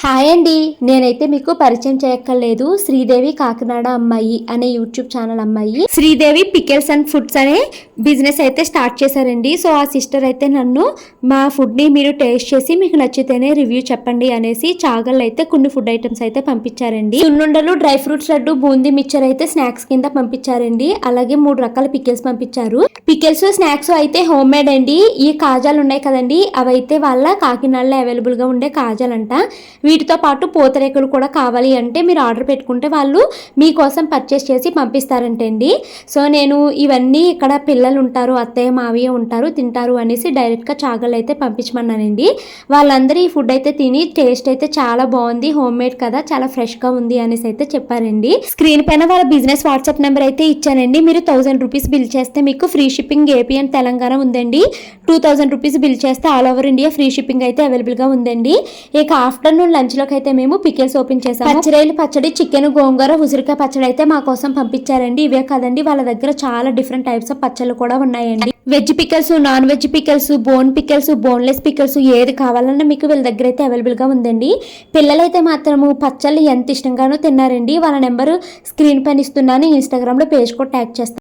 Hi అండి. నేనైతే మీకు పరిచయం చేయక్కర్లేదు. శ్రీదేవి కాకినాడ అమ్మాయి అనే యూట్యూబ్ ఛానల్ అమ్మాయి. శ్రీదేవి పికెల్స్ అండ్ ఫుడ్స్ అనే బిజినెస్ అయితే స్టార్ట్ చేశారండి. సో ఆ సిస్టర్ అయితే నన్ను మా ఫుడ్ని మీరు టేస్ట్ చేసి మీకు నచ్చితేనే రివ్యూ చెప్పండి అనేసి చాగల్ అయితే కొన్ని ఫుడ్ ఐటమ్స్ అయితే పంపించారండి. సున్నుండలు dry fruits laddu boondi mixture అయితే స్నాక్స్ కింద పంపించారండి. అలాగే మూడు రకాల పికెల్స్ పంపించారు. పికెల్స్ స్నాక్స్ అయితే హోమ్ మేడ్ అండి. ఈ కాజాలు ఉన్నాయి కదండి. అవైతే వాళ్ళ కాకినాడలో అవైలబుల్గా ఉండే ఉండే కాజాలంట. వీటితో పాటు పూతరేకులు కూడా కావాలి అంటే మీరు ఆర్డర్ పెట్టుకుంటే వాళ్ళు మీకోసం పర్చేస్ చేసి పంపిస్తారంటండి. సో నేను ఇవన్నీ ఇక్కడ పిల్లలు ఉంటారు అత్తయ్య మావయ్య ఉంటారు తింటారు అనేసి డైరెక్ట్గా చాగలు అయితే పంపించమన్నానండి. వాళ్ళందరూ ఈ ఫుడ్ అయితే తిని టేస్ట్ అయితే చాలా బాగుంది. హోమ్ మేడ్ కదా చాలా ఫ్రెష్గా ఉంది అనేసి అయితే చెప్పారండి. స్క్రీన్ పైన వాళ్ళ బిజినెస్ వాట్సాప్ నెంబర్ అయితే ఇచ్చానండి. మీరు థౌజండ్ రూపీస్ బిల్ చేస్తే మీకు free ship shipping AP and Telangana ఉందండి. టూ థౌసండ్ రూపీస్ బిల్ చేస్తే all over India free shipping అయితే అవైలబుల్గా ఉందండి. ఇక ఆఫ్టర్నూన్ లంచ్లోకి అయితే మేము పికిల్స్ ఓపెన్ చేసాము పచ్చిరేలు పచ్చడి చికెన్ గోంగూర ఉసిరికాయ పచ్చడి అయితే మా కోసం పంపించారండి. ఇవే కాదండి వాళ్ళ దగ్గర చాలా డిఫరెంట్ టైప్స్ ఆఫ్ పచ్చళ్ళు కూడా ఉన్నాయండి. Veg pickles non veg pickles bone pickles boneless pickles ఏది కావాలన్నా మీకు వీళ్ళ దగ్గర అయితే అవైలబుల్గా ఉందండి. పిల్లలైతే మాత్రము పచ్చళ్ళు ఎంత ఇష్టంగానో తిన్నారండి. వాళ్ళ నెంబర్ స్క్రీన్ పైన ఇస్తున్నాను. ఇన్స్టాగ్రామ్లో పేజ్ కూడా ట్యాగ్ చేస్తాను